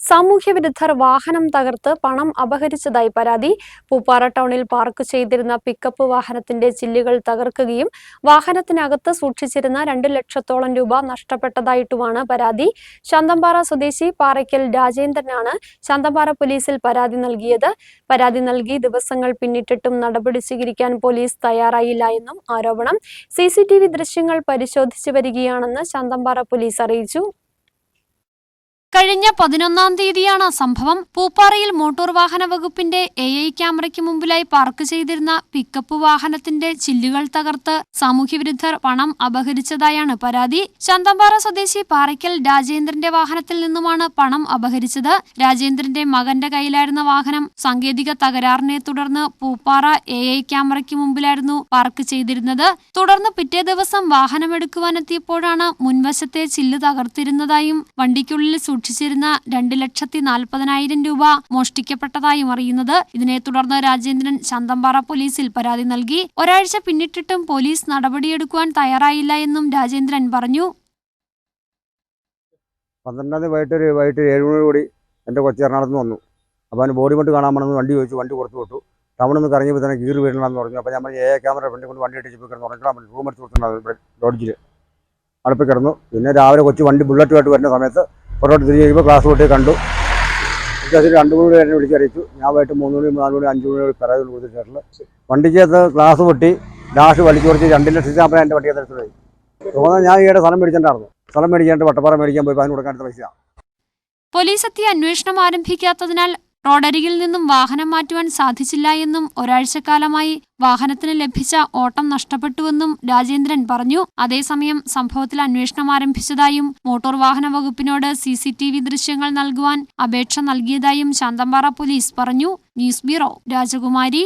സാമൂഹ്യ വിരുദ്ധർ വാഹനം തകർത്ത് പണം അപഹരിച്ചതായി പരാതി. പൂപ്പാറ ടൗണിൽ പാർക്ക് ചെയ്തിരുന്ന പിക്കപ്പ് വാഹനത്തിന്റെ ചില്ലുകൾ തകർക്കുകയും വാഹനത്തിനകത്ത് സൂക്ഷിച്ചിരുന്ന രണ്ട് ലക്ഷത്തോളം രൂപ നഷ്ടപ്പെട്ടതായിട്ടുമാണ് പരാതി. ശാന്തമ്പാറ സ്വദേശി പാറയ്ക്കൽ രാജേന്ദ്രനാണ് ശാന്തമ്പാറ പോലീസിൽ പരാതി നൽകിയത്. പരാതി നൽകി ദിവസങ്ങൾ പിന്നിട്ടിട്ടും നടപടി സ്വീകരിക്കാൻ പോലീസ് തയ്യാറായില്ല എന്നും ആരോപണം. സി ദൃശ്യങ്ങൾ പരിശോധിച്ചു വരികയാണെന്ന് ശാന്തമ്പാറ പോലീസ് അറിയിച്ചു. കഴിഞ്ഞ പതിനൊന്നാം തീയതിയാണ് സംഭവം. പൂപ്പാറയിൽ മോട്ടോർ വാഹന വകുപ്പിന്റെ എ ഐ ക്യാമറയ്ക്ക് മുമ്പിലായി പാർക്ക് ചെയ്തിരുന്ന പിക്കപ്പ് വാഹനത്തിന്റെ ചില്ലുകൾ തകർത്ത് സാമൂഹ്യവിരുദ്ധർ പണം അപഹരിച്ചതായാണ് പരാതി. ശാന്തമ്പാറ സ്വദേശി പാറയ്ക്കൽ രാജേന്ദ്രന്റെ വാഹനത്തിൽ നിന്നുമാണ് പണം അപഹരിച്ചത്. രാജേന്ദ്രന്റെ മകന്റെ കയ്യിലായിരുന്ന വാഹനം സാങ്കേതിക തകരാറിനെ തുടർന്ന് പൂപ്പാറ എ ഐ ക്യാമറയ്ക്ക് മുമ്പിലായിരുന്നു പാർക്ക് ചെയ്തിരുന്നത്. തുടർന്ന് പിറ്റേ ദിവസം വാഹനമെടുക്കുവാനെത്തിയപ്പോഴാണ് മുൻവശത്തെ ചില്ല് തകർത്തിരുന്നതായും വണ്ടിക്കുള്ളിൽ സൂക്ഷിച്ചിരുന്ന രണ്ട് ലക്ഷത്തി നാൽപ്പതിനായിരം രൂപ മോഷ്ടിക്കപ്പെട്ടതായും അറിയുന്നത്. ഇതിനെ തുടർന്ന് രാജേന്ദ്രൻ ശാന്തമ്പാറ പോലീസിൽ പരാതി നൽകി. ഒരാഴ്ച പിന്നിട്ടിട്ടും പോലീസ് നടപടിയെടുക്കുവാൻ തയ്യാറായില്ല എന്നും രാജേന്ദ്രൻ പറഞ്ഞു. പന്ത്രണ്ടാം തീയതി വൈകിട്ട് ഒരു വൈകിട്ട് ഏഴ് മണി കൂടി എന്റെ കൊച്ചി എറണാകുളത്ത് നിന്ന് വന്നു. അപ്പോൾ അവന് ബോഡി മട്ട് കാണാൻ വേണമെന്ന് വണ്ടി ചോദിച്ചു. വണ്ടി കൊടുത്തു വിട്ടു. ടൗണിൽ നിന്ന് കറങ്ങിയപ്പോൾ തന്നെ കീറി വീടണമെന്ന് പറഞ്ഞു. അപ്പോൾ പറഞ്ഞു ഏ ക്യാമറ ഫ്രണ്ടിൽ കൊണ്ട് വണ്ടി ഇട്ടിച്ച് പോയി കിടന്നു ഉറങ്ങാൻ റൂം എടുത്ത് കൊടുത്തിട്ടുണ്ടായിരുന്നു ലോഡ്ജിൽ അടുപ്പിൽ കിടന്നു. പിന്നെ രാവിലെ കൊച്ചു വണ്ടി ബുള്ളറ്റുമായിട്ട് വരുന്ന സമയത്ത് പുറത്തോട്ട് തിരിഞ്ഞ് കഴിയുമ്പോൾ ക്ലാസ് പൊട്ടി കണ്ടു. വിശ്വാസിൽ രണ്ട് മണി എന്നെ വിളിച്ചറിയിച്ചു ഞാൻ വൈകിട്ട് മൂന്ന് മണി നാല് മണി അഞ്ച് മണി പരാതി കൊടുത്തിട്ടുള്ളത് വണ്ടിക്കകത്ത് ക്ലാസ് പൊട്ടി. ഡാഷ് വലിച്ചു കുറച്ച് രണ്ട് ലക്ഷത്തി നാൽപ്പത് എന്റെ വണ്ടിക്കകത്ത് എടുത്തു പോയി. തോന്നുന്നത് ഞാൻ ഈയിടെ സ്ഥലം മേടിച്ചിട്ടുണ്ടായിരുന്നു സ്ഥലം മേടിക്കാണ്ട് വട്ടപ്പാറ മേടിക്കാൻ പോയി അതിന് കൊടുക്കാൻ പൈസ. പോലീസ് എത്തി അന്വേഷണം ആരംഭിക്കാത്തതിനാൽ റോഡരികിൽ നിന്നും വാഹനം മാറ്റുവാൻ സാധിച്ചില്ല എന്നും ഒരാഴ്ചക്കാലമായി വാഹനത്തിന് ലഭിച്ച ഓട്ടം നഷ്ടപ്പെട്ടുവെന്നും രാജേന്ദ്രൻ പറഞ്ഞു. അതേസമയം സംഭവത്തിൽ അന്വേഷണം ആരംഭിച്ചതായും മോട്ടോർ വാഹന വകുപ്പിനോട് സി സി ടി വി ദൃശ്യങ്ങൾ നൽകുവാൻ അപേക്ഷ നൽകിയതായും ശാന്തമ്പാറ പോലീസ് പറഞ്ഞു. News bureau Rajakumari.